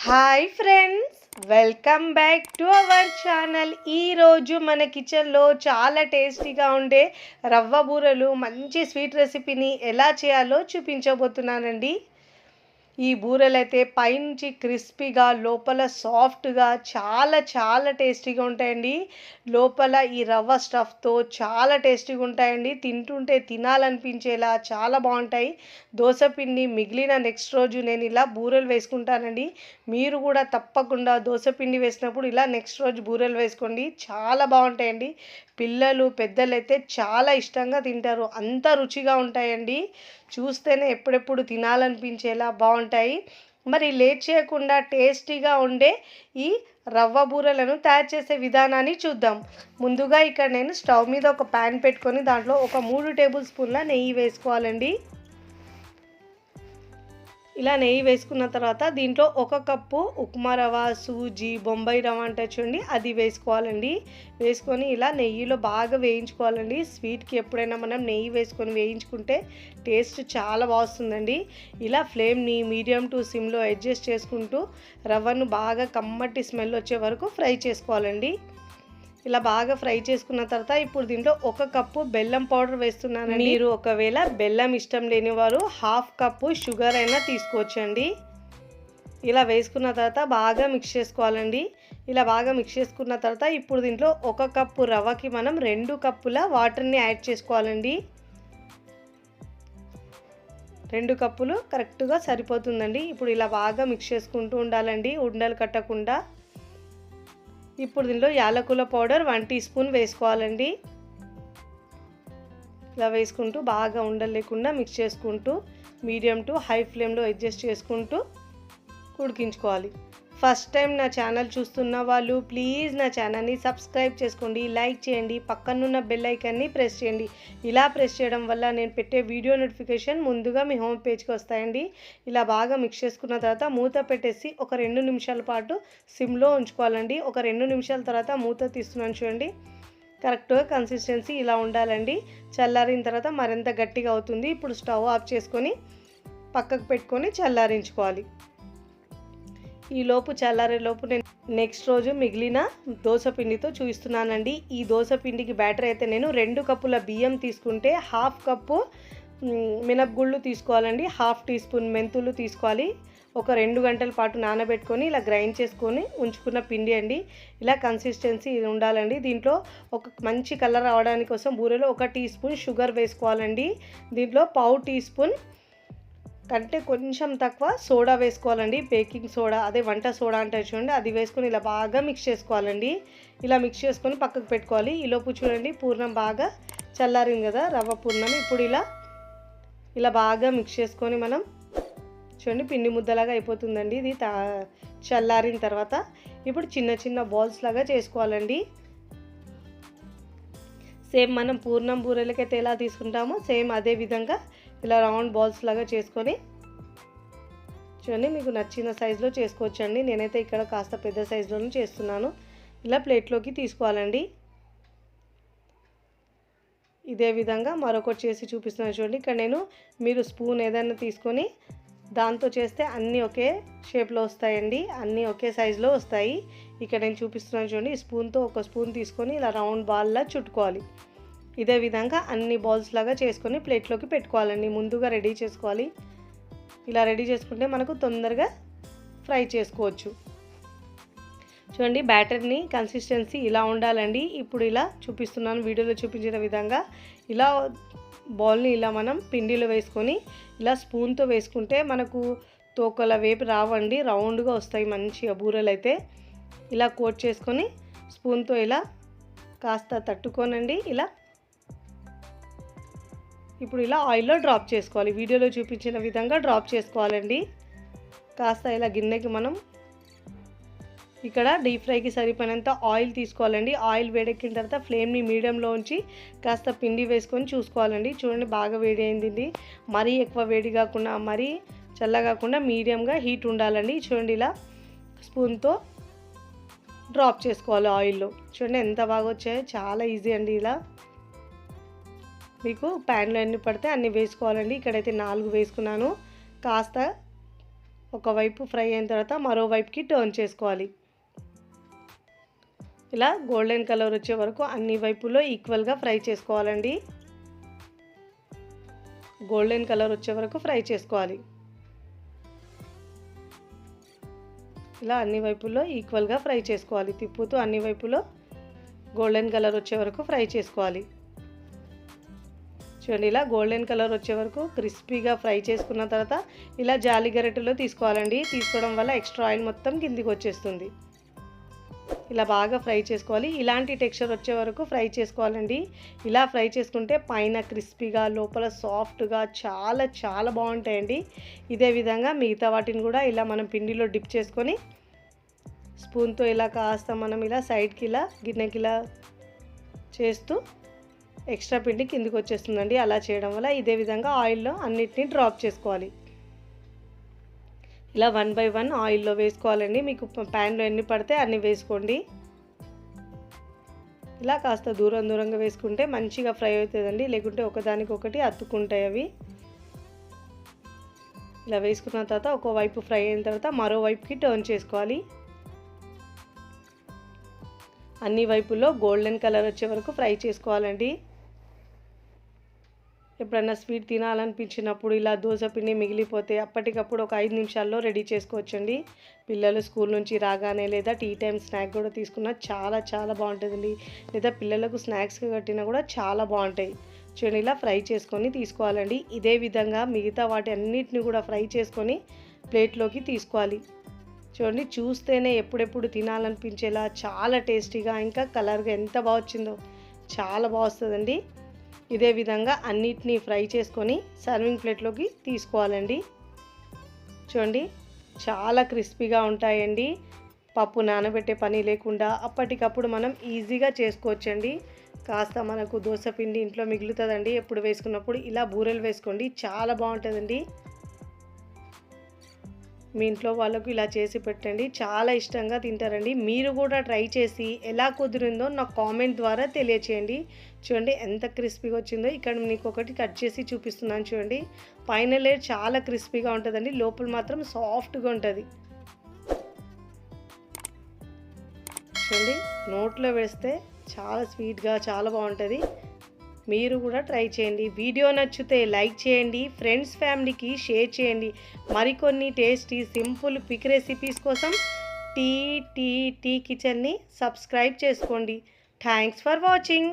Hi friends welcome back to our channel ఈరోజు మన కిచెన్లో చాలా టేస్టీగా ఉండే రవ్వ బూరెలు మంచి స్వీట్ రెసిపీని ఎలా చేయాలో చూపించబోతున్నానండి. ఈ బూరెలు అయితే పైనుంచి క్రిస్పీగా లోపల సాఫ్ట్గా చాలా చాలా టేస్టీగా ఉంటాయండి. లోపల ఈ రవ్వ స్టఫ్తో చాలా టేస్టీగా ఉంటాయండి. తింటుంటే తినాలనిపించేలా చాలా బాగుంటాయి. దోశ పిండి మిగిలిన నెక్స్ట్ రోజు నేను ఇలా బూరెలు వేసుకుంటానండి. మీరు కూడా తప్పకుండా దోశ పిండి వేసినప్పుడు ఇలా నెక్స్ట్ రోజు బూరెలు వేసుకోండి. చాలా బాగుంటాయండి. పిల్లలు పెద్దలు అయితే చాలా ఇష్టంగా తింటారు. అంత రుచిగా ఉంటాయండి. చూస్తేనే ఎప్పుడెప్పుడు తినాలనిపించేలా బాగుంటాయి మరి లేట్ చేయకుండా టేస్టీగా ఉండే ఈ రవ్వ బూరెలను తయారు చేసే విధానాన్ని చూద్దాం. ముందుగా ఇక్కడ నేను స్టవ్ మీద ఒక ప్యాన్ పెట్టుకొని దాంట్లో ఒక మూడు టేబుల్ స్పూన్ల నెయ్యి వేసుకోవాలండి. ఇలా నెయ్యి వేసుకున్న తర్వాత దీంట్లో ఒక కప్పు ఉప్మా రవ్వ సూజీ బొంబాయి రవ్వ అంటే చూడండి అది వేసుకోవాలండి. వేసుకొని ఇలా నెయ్యిలో బాగా వేయించుకోవాలండి. స్వీట్కి ఎప్పుడైనా మనం నెయ్యి వేసుకొని వేయించుకుంటే టేస్ట్ చాలా బాగుంటుందండి. ఇలా ఫ్లేమ్ని మీడియం టు సిమ్లో అడ్జస్ట్ చేసుకుంటూ రవ్వను బాగా కమ్మటి స్మెల్ వచ్చే వరకు ఫ్రై చేసుకోవాలండి. ఇలా బాగా ఫ్రై చేసుకున్న తర్వాత ఇప్పుడు దీంట్లో ఒక కప్పు బెల్లం పౌడర్ వేస్తున్నాను మీరు ఒకవేళ బెల్లం ఇష్టం లేని వారు హాఫ్ కప్పు షుగర్ అయినా తీసుకోవచ్చండి. ఇలా వేసుకున్న తర్వాత బాగా మిక్స్ చేసుకోవాలండి. ఇలా బాగా మిక్స్ చేసుకున్న తర్వాత ఇప్పుడు దీంట్లో ఒక కప్పు రవ్వకి మనం రెండు కప్పుల వాటర్ని యాడ్ చేసుకోవాలండి. రెండు కప్పులు కరెక్ట్గా సరిపోతుందండి. ఇప్పుడు ఇలా బాగా మిక్స్ చేసుకుంటూ ఉండాలండి. ఉండలు కట్టకుండా. ఇప్పుడు దీనిలో యాలకుల పౌడర్ వన్ టీ స్పూన్ వేసుకోవాలండి. ఇలా వేసుకుంటూ బాగా ఉండలేకుండా మిక్స్ చేసుకుంటూ మీడియం టు హై ఫ్లేమ్లో అడ్జస్ట్ చేసుకుంటూ ఉడికించుకోవాలి. ఫస్ట్ టైం నా ఛానల్ చూస్తున్న వాళ్ళు ప్లీజ్ నా ఛానల్ని సబ్స్క్రైబ్ చేసుకోండి లైక్ చేయండి పక్కనున్న బెల్ ఐకాన్ని ప్రెస్ చేయండి. ఇలా ప్రెస్ చేయడం వల్ల నేను పెట్టే వీడియో నోటిఫికేషన్ ముందుగా మీ హోమ్ పేజ్కి వస్తాయండి. ఇలా బాగా మిక్స్ చేసుకున్న తర్వాత మూత పెట్టేసి ఒక రెండు నిమిషాల పాటు సిమ్లో ఉంచుకోవాలండి. ఒక రెండు నిమిషాల తర్వాత మూత తీస్తున్నాను చూడండి. కరెక్ట్గా కన్సిస్టెన్సీ ఇలా ఉండాలండి. చల్లారిన తర్వాత మరింత గట్టిగా అవుతుంది. ఇప్పుడు స్టవ్ ఆఫ్ చేసుకొని పక్కకు పెట్టుకొని చల్లారించుకోవాలి. ఈ లోపు చల్లారే లోపు నేను నెక్స్ట్ రోజు మిగిలిన దోశ పిండితో చూపిస్తున్నానండి ఈ దోశ పిండికి బ్యాటర్ అయితే నేను రెండు కప్పుల బియ్యం తీసుకుంటే హాఫ్ కప్పు మినపగుళ్ళు తీసుకోవాలండి. హాఫ్ టీ స్పూన్ మెంతులు తీసుకోవాలి. ఒక రెండు గంటల పాటు నానబెట్టుకొని ఇలా గ్రైండ్ చేసుకొని ఉంచుకున్న పిండి అండి. ఇలా కన్సిస్టెన్సీ ఉండాలండి. దీంట్లో ఒక మంచి కలర్ రావడానికి కోసం బూరెలో ఒక టీ స్పూన్ షుగర్ వేసుకోవాలండి. దీంట్లో పావు టీ స్పూన్ కంటే కొంచెం తక్కువ సోడా వేసుకోవాలండి. బేకింగ్ సోడా అదే వంట సోడా అంటే చూడండి. అది వేసుకొని ఇలా బాగా మిక్స్ చేసుకోవాలండి. ఇలా మిక్స్ చేసుకొని పక్కకు పెట్టుకోవాలి. ఈలోపు చూడండి పూర్ణం బాగా చల్లారింది కదా రవ్వ పూర్ణం. ఇప్పుడు ఇలా ఇలా బాగా మిక్స్ చేసుకొని మనం చూడండి పిండి ముద్దలాగా అయిపోతుందండి. ఇది తా చల్లారిన తర్వాత ఇప్పుడు చిన్న చిన్న బాల్స్ లాగా చేసుకోవాలండి. సేమ్ మనం పూర్ణం బూరెలకైతే ఎలా తీసుకుంటామో సేమ్ అదే విధంగా ఇలా రౌండ్ బాల్స్ లాగా చేసుకొని చూడండి మీకు నచ్చిన సైజులో చేసుకోవచ్చండి. నేనైతే ఇక్కడ కాస్త పెద్ద సైజులోనే చేస్తున్నాను. ఇలా ప్లేట్లోకి తీసుకోవాలండి. ఇదే విధంగా మరొకటి చేసి చూపిస్తున్నాను చూడండి. ఇక్కడ నేను మీరు స్పూన్ ఏదైనా తీసుకొని దాంతో చేస్తే అన్నీ ఒకే షేప్లో వస్తాయండి. అన్నీ ఒకే సైజులో వస్తాయి. ఇక్కడ నేను చూపిస్తున్నాను చూడండి స్పూన్తో ఒక స్పూన్ తీసుకొని ఇలా రౌండ్ బాల్లా చుట్టుకోవాలి. ఇదే విధంగా అన్ని బాల్స్ లాగా చేసుకొని ప్లేట్లోకి పెట్టుకోవాలండి. ముందుగా రెడీ చేసుకోవాలి. ఇలా రెడీ చేసుకుంటే మనకు తొందరగా ఫ్రై చేసుకోవచ్చు. చూడండి బ్యాటర్ని కన్సిస్టెన్సీ ఇలా ఉండాలండి. ఇప్పుడు ఇలా చూపిస్తున్నాను వీడియోలో చూపించిన విధంగా. ఇలా బాల్ని ఇలా మనం పిండిలో వేసుకొని ఇలా స్పూన్తో వేసుకుంటే మనకు తోకల వేపు రావండి. రౌండ్గా వస్తాయి మంచిగా బూరెలు అయితే. ఇలా కోట్ చేసుకొని స్పూన్తో ఇలా కాస్త తట్టుకోనండి. ఇలా ఇప్పుడు ఇలా ఆయిల్లో డ్రాప్ చేసుకోవాలి. వీడియోలో చూపించిన విధంగా డ్రాప్ చేసుకోవాలండి. కాస్త ఇలా గిన్నెకి మనం ఇక్కడ డీప్ ఫ్రైకి సరిపోయినంత ఆయిల్ తీసుకోవాలండి. ఆయిల్ వేడెక్కిన తర్వాత ఫ్లేమ్ని మీడియంలో ఉంచి కాస్త పిండి వేసుకొని చూసుకోవాలండి. చూడండి బాగా వేడి అయింది మరీ ఎక్కువ వేడి కాకుండా మరీ చల్ల కాకుండా మీడియంగా హీట్ ఉండాలండి. చూడండి ఇలా స్పూన్తో డ్రాప్ చేసుకోవాలి ఆయిల్లో. చూడండి ఎంత బాగా వచ్చాయో చాలా ఈజీ అండి ఇలా. మీకు ప్యాన్లో ఎన్ని పడితే అన్ని వేసుకోవాలండి. ఇక్కడైతే నాలుగు వేసుకున్నాను. కాస్త ఒకవైపు ఫ్రై అయిన తర్వాత మరోవైపుకి టర్న్ చేసుకోవాలి. ఇలా గోల్డెన్ కలర్ వచ్చే వరకు అన్ని వైపులో ఈక్వల్గా ఫ్రై చేసుకోవాలండి. గోల్డెన్ కలర్ వచ్చే వరకు ఫ్రై చేసుకోవాలి. ఇలా అన్ని వైపుల్లో ఈక్వల్గా ఫ్రై చేసుకోవాలి. తిప్పుతూ అన్ని వైపులో గోల్డెన్ కలర్ వచ్చే వరకు ఫ్రై చేసుకోవాలి. చూడండి ఇలా గోల్డెన్ కలర్ వచ్చే వరకు క్రిస్పీగా ఫ్రై చేసుకున్న తర్వాత ఇలా జాలి గరిటెలో తీసుకోవాలండి. తీసుకోవడం వల్ల ఎక్స్ట్రా ఆయిల్ మొత్తం కిందికి వచ్చేస్తుంది. ఇలా బాగా ఫ్రై చేసుకోవాలి. ఇలాంటి టెక్స్చర్ వచ్చే వరకు ఫ్రై చేసుకోవాలండి. ఇలా ఫ్రై చేసుకుంటే పైన క్రిస్పీగా లోపల సాఫ్ట్గా చాలా చాలా బాగుంటాయండి. ఇదే విధంగా మిగతా వాటిని కూడా ఇలా మనం పిండిలో డిప్ చేసుకొని స్పూన్తో ఇలా కాస్త మనం ఇలా సైడ్కి ఇలా గిన్నెకి ఇలా చేస్తూ ఎక్స్ట్రా పిండి కిందికి వచ్చేస్తుందండి. అలా చేయడం వల్ల ఇదే విధంగా ఆయిల్లో అన్నిటినీ డ్రాప్ చేసుకోవాలి. ఇలా వన్ బై వన్ ఆయిల్లో వేసుకోవాలండి. మీకు ప్యాన్లో ఎన్ని పడితే అన్ని వేసుకోండి. ఇలా కాస్త దూరం దూరంగా వేసుకుంటే మంచిగా ఫ్రై అవుతుందండి. లేకుంటే ఒకదానికొకటి అతుక్కుంటాయి అవి. ఇలా వేసుకున్న తర్వాత ఒక వైపు ఫ్రై అయిన తర్వాత మరోవైపుకి టర్న్ చేసుకోవాలి. అన్ని వైపుల్లో గోల్డెన్ కలర్ వచ్చే వరకు ఫ్రై చేసుకోవాలండి. ఎప్పుడైనా స్వీట్ తినాలనిపించినప్పుడు ఇలా దోశ పిండి మిగిలిపోతే అప్పటికప్పుడు ఒక ఐదు నిమిషాల్లో రెడీ చేసుకోవచ్చండి. పిల్లలు స్కూల్ నుంచి రాగానే లేదా టీ టైం స్నాక్ కూడా తీసుకున్నా చాలా చాలా బాగుంటుందండి. లేదా పిల్లలకు స్నాక్స్ కట్టినా కూడా చాలా బాగుంటాయి. చూడండి ఇలా ఫ్రై చేసుకొని తీసుకోవాలండి. ఇదే విధంగా మిగతా వాటి అన్నిటిని కూడా ఫ్రై చేసుకొని ప్లేట్లోకి తీసుకోవాలి. చూడండి చూస్తేనే ఎప్పుడెప్పుడు తినాలనిపించేలా చాలా టేస్టీగా ఇంకా కలర్గా ఎంత బాగా వచ్చిందో చాలా బాగా వస్తుందండి. ఇదే విధంగా అన్నిటినీ ఫ్రై చేసుకొని సర్వింగ్ ప్లేట్లోకి తీసుకోవాలండి. చూడండి చాలా క్రిస్పీగా ఉంటాయండి. పప్పు నానబెట్టే పని లేకుండా అప్పటికప్పుడు మనం ఈజీగా చేసుకోవచ్చండి. కాస్త మనకు దోశ పిండి ఇంట్లో మిగులుతుందండి. ఎప్పుడు వేసుకున్నప్పుడు ఇలా బూరెలు వేసుకోండి చాలా బాగుంటుందండి. మీ ఇంట్లో వాళ్ళకు ఇలా చేసి పెట్టండి. చాలా ఇష్టంగా తింటారండి. మీరు కూడా ట్రై చేసి ఎలా కుదిరిందో నాకు కామెంట్ ద్వారా తెలియచేయండి. చూడండి ఎంత క్రిస్పీగా వచ్చిందో. ఇక్కడ మీకు ఒకటి కట్ చేసి చూపిస్తున్నాను చూడండి. పైన లేయర్ చాలా క్రిస్పీగా ఉంటుందండి. లోపల మాత్రం సాఫ్ట్గా ఉంటుంది. చూడండి నోట్లో వేస్తే చాలా స్వీట్గా చాలా బాగుంటుంది. మీరు కూడా ట్రై చేయండి. వీడియో నచ్చితే లైక్ చేయండి. ఫ్రెండ్స్ ఫ్యామిలీకి షేర్ చేయండి. మరికొన్ని టేస్టీ సింపుల్ పిక్ రెసిపీస్ కోసం టీ టీ టీ కిచెన్ని సబ్స్క్రైబ్ చేసుకోండి. Thanks for watching.